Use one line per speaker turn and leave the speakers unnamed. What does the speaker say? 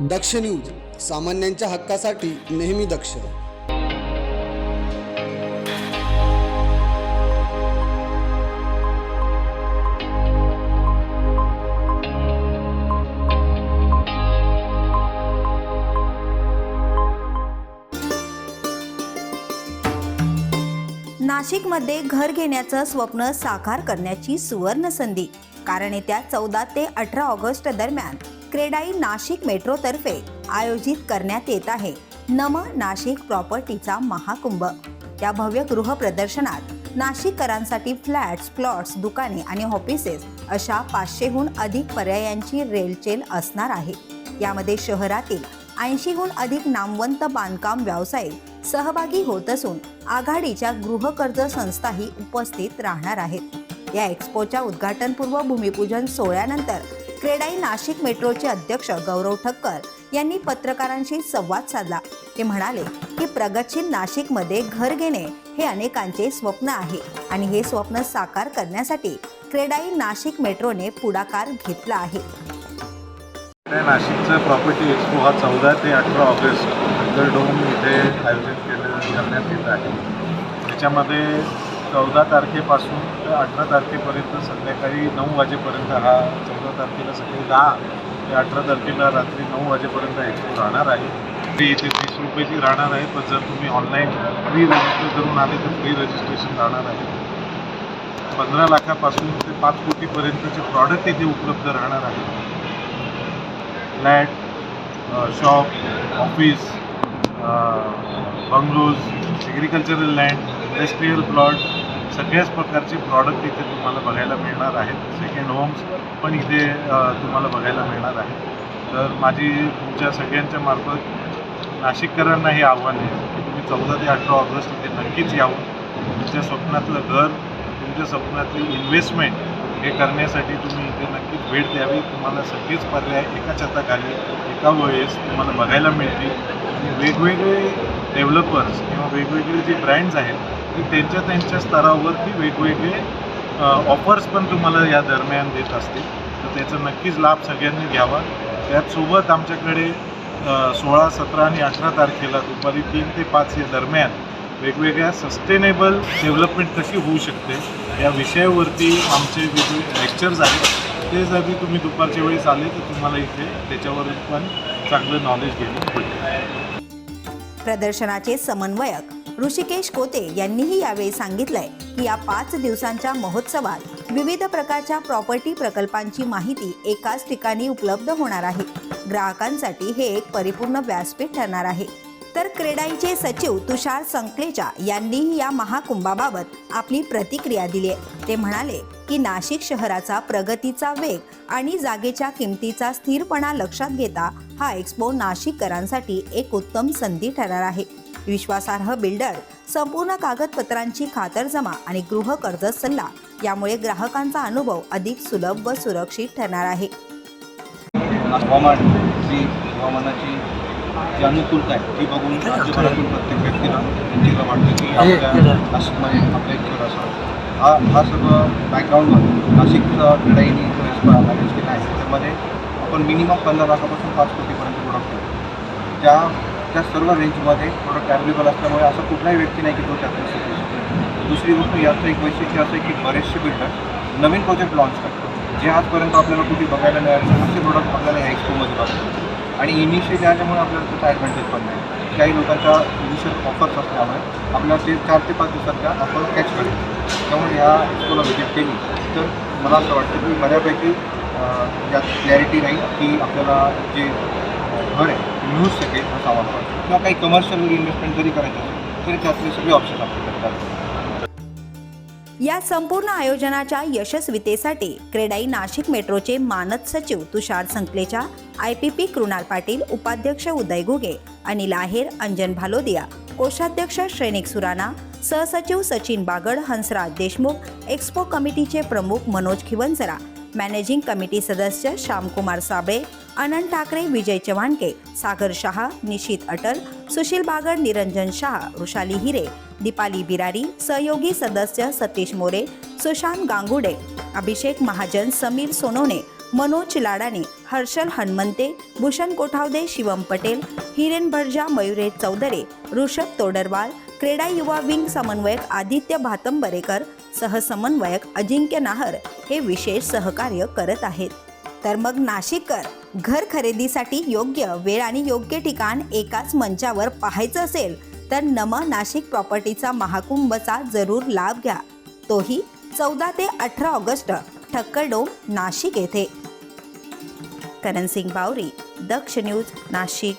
दक्ष news सामान्यांच्या हक्कासाठी नेहमी दक्ष.
नाशिकमध्ये घर घेण्याचं स्वप्न साकार करण्याची सुवर्ण संधी. कारण येत्या चौदा ते अठरा ऑगस्ट दरम्यान क्रेडाई नाशिक मेट्रोतर्फे आयोजित करण्यात येत आहे. नम नाशिक प्रॉपर्टीचा महाकुंभ. या भव्य गृह प्रदर्शनात नाशिककरांसाठी फ्लॅट्स प्लॉट्स दुकाने आणि ऑफिसेस अशा पाचशेहून अधिक पर्यायांची रेलचेल असणार आहे. यामध्ये शहरातील ऐंशीहून अधिक नामवंत बांधकाम व्यावसायिक सहभागी होत असून आघाडीच्या गृहकर्ज संस्थाही उपस्थित राहणार आहेत. या एक्स्पोच्या उद्घाटनपूर्व भूमिपूजन सोहळ्यानंतर क्रेडाई नाशिक मेट्रोचे अध्यक्ष गौरव ठक्कर यांनी पत्रकारांशी संवाद साधला. ते म्हणाले की प्रगतशील नाशिकमध्ये घर घेणे हे अनेकांचे स्वप्न आहे आणि हे स्वप्न साकार करण्यासाठी क्रेडाई नाशिक मेट्रोने पुढाकार घेतला आहे.
नाशिकचं प्रॉपर्टी एक्सपो हा चौदा ते अठरा ऑगस्ट डोम इथे आयोजित केलं करण्यात येत आहे. त्याच्यामध्ये चौदा तारखेपासून ते अठरा तारखेपर्यंत संध्याकाळी नऊ वाजेपर्यंत हा चौदा तारखेला सकाळी दहा ते अठरा तारखेला रात्री नऊ वाजेपर्यंत एक्सपो राहणार आहे. फ्री इथे तीस रुपयाची राहणार आहे पण जर तुम्ही ऑनलाईन फ्री रजिस्टर करून आले तर फ्री रजिस्ट्रेशन राहणार आहे. पंधरा लाखापासून ते पाच कोटीपर्यंतचे प्रॉडक्ट इथे उपलब्ध राहणार आहे. Flat shop office bungalows agricultural land industrial plot सगळ्याच प्रकारचे प्रॉडक्ट इथे तुम्हाला बघायला मिळणार आहेत. सेकंड होम्स पण इथे तुम्हाला बघायला मिळणार आहे तर माझी तुमच्या सगळ्यांच्या मार्फत नाशिककरांना हे आव्हान आहे की तुम्ही चौदा ते अठरा ऑगस्ट इथे नक्कीच यावं. तुमच्या स्वप्नातलं घर तुमच्या स्वप्नातली इन्व्हेस्टमेंट हे करण्यासाठी तुम्ही इथे नक्कीच भेट द्यावी. तुम्हाला सगळेच पर्याय एका छताखाली एका वेळेस तुम्हाला बघायला मिळतील. आणि वेगवेगळे डेव्हलपर्स किंवा वेगवेगळे जे ब्रँड्स आहेत की त्यांच्या त्यांच्या स्तरावरती वेगवेगळे ऑफर्स पण तुम्हाला या दरम्यान देत असतील. तर त्याचा नक्कीच लाभ सगळ्यांनी घ्यावा. त्याचसोबत आमच्याकडे सोळा सतरा आणि अठरा तारखेला दुपारी तीन ते पाच या दरम्यान वेगवेगळ्या सस्टेनेबल डेव्हलपमेंट कशी होऊ शकते या विषयावरती आमचे वेगवेगळे लेक्चर्स आहेत ते जरी तुम्ही दुपारच्या वेळेस आले तर तुम्हाला इथे त्याच्यावर पण चांगलं नॉलेज घेणं होईल.
प्रदर्शनाचे समन्वयक ऋषिकेश कोते यांनीही यावेळी सांगितलंय की या पाच दिवसांच्या महोत्सवात विविध प्रकारच्या प्रॉपर्टी प्रकल्पांची माहिती एकाच ठिकाणी उपलब्ध होणार आहे. ग्राहकांसाठी हे एक परिपूर्ण व्यासपीठ ठरणार आहे. तर क्रेडाईचे सचिव तुषार संकलेचा यांनीही या महाकुंभाबाबत आपली प्रतिक्रिया दिली आहे ते म्हणाले की नाशिक शहराचा प्रगतीचा वेग आणि जागेच्या किमतीचा स्थिरपणा लक्षात घेता हा एक्सपो नाशिककरांसाठी एक उत्तम संधी ठरणार आहे. विश्वासार्ह बिल्डर संपूर्ण कागदपत्रांची खातरजमा आणि गृह कर्ज सल्ला यामुळे ग्राहकांचा अनुभव अधिक सुलभ व सुरक्षित ठरणार आहे.
हवामान जी हवामानाची जी अनुकूलता आहे ती बघून राज्यभरातून प्रत्येक व्यक्तीला व्यक्तीला वाटतं की आपल्या नाशिकमध्ये आपलं एक घर असावं हा हा सगळं बॅकग्राऊंडवर नाशिकचं क्रीडाईनी जो एक्सपो मॅनेज केला आहे त्यामध्ये आपण मिनिमम पंधरा लाखापासून पाच कोटीपर्यंत प्रोडक्ट त्या त्या सर्व रेंजमध्ये प्रोडक्ट अवेलेबल असल्यामुळे असं कुठलाही व्यक्ती नाही की तो त्यातून शिकू शकतो. दुसरी गोष्ट याचं एक वैशिष्ट्य असं आहे की बरेचसे बिल्डर नवीन प्रोजेक्ट लॉन्च करतात. जे आजपर्यंत आपल्याला कुठे बघायला मिळाले असे प्रोडक्ट आपल्याला या एक्सपोमध्ये बघतात आणि इनिशियली आल्यामुळे आपल्याला त्याचा ॲडव्हान्टेज पण नाही. काही लोकांच्या इनिशियल ऑफर्स असल्यामुळे आपल्याला ते चार ते पाच दिवसात त्या ऑफर कॅच करेल त्यामुळे ह्या एक्सपोला व्हिजिट केली तर मला असं वाटतं की बऱ्यापैकी ज्यात यात क्लॅरिटी राहील की आपल्याला जे घर आहे मिळू शकेल असं आम्हाला वाटतं किंवा काही कमर्शियल इन्व्हेस्टमेंट जरी करायचं असेल तरी त्यातले सगळे ऑप्शन आपल्याकडे आहेत.
या संपूर्ण आयोजनाच्या यशस्वीतेसाठी क्रेडाई नाशिक मेट्रोचे मानद सचिव Tushar Sankalecha I P P Krunal Patil उपाध्यक्ष उदय घुगे अनिल आहेर अंजन भालोदिया कोषाध्यक्ष श्रेनिक सुराणा सहसचिव सचिन बागड हंसराज देशमुख एक्स्पो कमिटीचे प्रमुख मनोज खिवंजरा मॅनेजिंग कमिटी सदस्य श्यामकुमार साबळे अनंत ठाकरे विजय चव्हाणके सागर शहा निशित अटल सुशील बागड निरंजन शहा वृषाली हिरे दीपाली बिरारी सहयोगी सदस्य सतीश मोरे सुशांत गांगुडे अभिषेक महाजन समीर सोनवणे मनोज लाडाने हर्षल हनुमंते भूषण कोठावदे शिवम पटेल हिरेन भरजा मयुरेश चौधरे ऋषभ तोडरवाल क्रीडा युवा विंग समन्वयक आदित्य भातंबरेकर सहसमन्वयक अजिंक्य नाहर हे विशेष सहकार्य करत आहेत. तर मग नाशिककर घर खरेदीसाठी योग्य वेळ आणि योग्य ठिकाण एकाच मंचावर पाहायचं असेल तर नम नाशिक प्रॉपर्टीचा महाकुंभचा जरूर लाभ घ्या. तोही चौदा ते अठरा ऑगस्ट ठक्करडोम नाशिक येथे. करण सिंग बावरी दक्ष न्यूज नाशिक.